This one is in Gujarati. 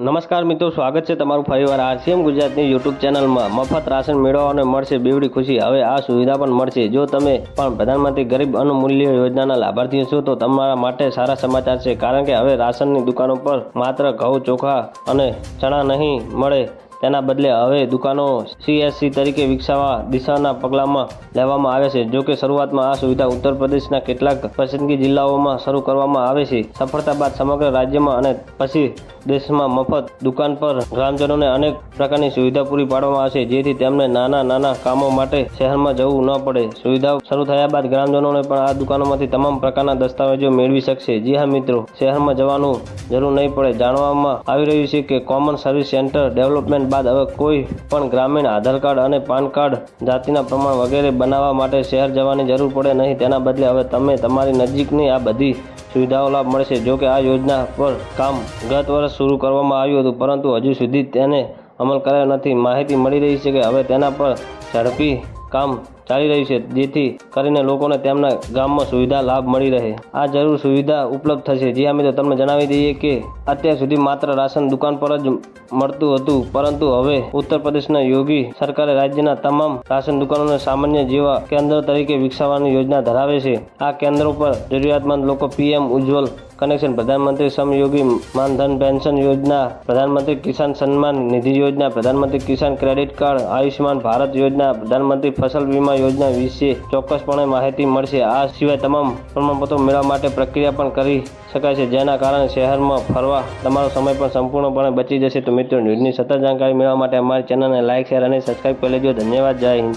નમસ્કાર મિત્રો, સ્વાગત છે તમારું ફરીવાર આરસીએમ ગુજરાતની યુટ્યુબ ચેનલમાં. મફત રાશન મેળવવાને મળશે બેવડી ખુશી. હવે આ સુવિધા પણ મળશે. જો તમે પણ પ્રધાનમંત્રી ગરીબ અનુમૂલ્ય યોજનાના લાભાર્થી છો, તો તમારા માટે સારા સમાચાર છે. કારણ કે હવે રાશનની દુકાનો પર માત્ર ઘઉં, ચોખા અને ચણા નહીં મળે. તેના બદલે હવે દુકાનો સીએસસી તરીકે વિકસાવવા દિશાના પગલામાં લેવામાં આવે છે. જો કે શરૂઆતમાં આ સુવિધા ઉત્તર પ્રદેશના કેટલાક પસંદગી જિલ્લાઓમાં શરૂ કરવામાં આવે છે. સફળતા બાદ સમગ્ર રાજ્યમાં અને પછી દેશમાં મફત દુકાન પર ગ્રામજનોને અનેક પ્રકારની સુવિધા પૂરી પાડવામાં આવશે, જેથી તેમને નાના નાના કામો માટે શહેરમાં જવું ન પડે. સુવિધાઓ શરૂ થયા બાદ ગ્રામજનોને પણ આ દુકાનોમાંથી તમામ પ્રકારના દસ્તાવેજો મેળવી શકશે. જી હા, મિત્રો, શહેરમાં જવાનું જરૂર નહીં પડે. જાણવામાં આવી રહ્યું છે કે કોમન સર્વિસ સેન્ટર ડેવલપમેન્ટ બાદ હવે કોઈ પણ ગ્રામીણ આધાર કાર્ડ અને પાન કાર્ડ જાતિના પ્રમાણ વગેરે બનાવવા માટે શહેર જવાની જરૂર પડે નહીં. તેના બદલે હવે તમે તમારી નજીકની આ બધી સુવિધાઓ લાભ મળશે. જો કે આ યોજના પર કામ ગત વર્ષ શરૂ કરવામાં આવ્યું હતું, પરંતુ હજુ સુધી તેને અમલ કરાયો નથી. માહિતી મળી રહી છે કે હવે તેના પર ઝડપી કામ ચાલી રહી છે, જેથી કરીને લોકોને તેમના ગામમાં સુવિધા, લાભ મળી રહે. આ જરૂર સુવિધા ઉપલબ્ધ થશે. જે અમે તો તમને જણાવી દઈએ કે અત્યાર સુધી માત્ર રાશન દુકાન પર જ મળતું હતું, પરંતુ હવે ઉત્તર પ્રદેશના યોગી સરકારે રાજ્યના તમામ રાશન દુકાનોને સામાન્ય જેવા કેન્દ્ર તરીકે વિકસાવવાની યોજના ધરાવે છે. આ કેન્દ્રો પર જરૂરિયાતમંદ લોકો પીએમ ઉજ્જવલ કનેક્શન, પ્રધાનમંત્રી શ્રમયોગી માનધન પેન્શન યોજના, પ્રધાનમંત્રી કિસાન સન્માન નિધિ યોજના, પ્રધાનમંત્રી કિસાન ક્રેડિટ કાર્ડ, આયુષ્યમાન ભારત યોજના, પ્રધાનમંત્રી ફસલ વીમા યોજના વિશે ચોક્કસપણે માહિતી મળશે. આ સિવાય તમામ પ્રમાણપત્રો મેળવવા માટે પ્રક્રિયા પણ કરી શકાય છે, જેના કારણે શહેરમાં ફરવા તમારો સમય પણ સંપૂર્ણપણે બચી જશે. તો મિત્રો, ન્યૂઝની સતત જાણકારી મેળવવા માટે અમારી ચેનલને લાઇક શેર અને સબસ્ક્રાઇબ કરી લેજો. ધન્યવાદ. જય હિન્દ.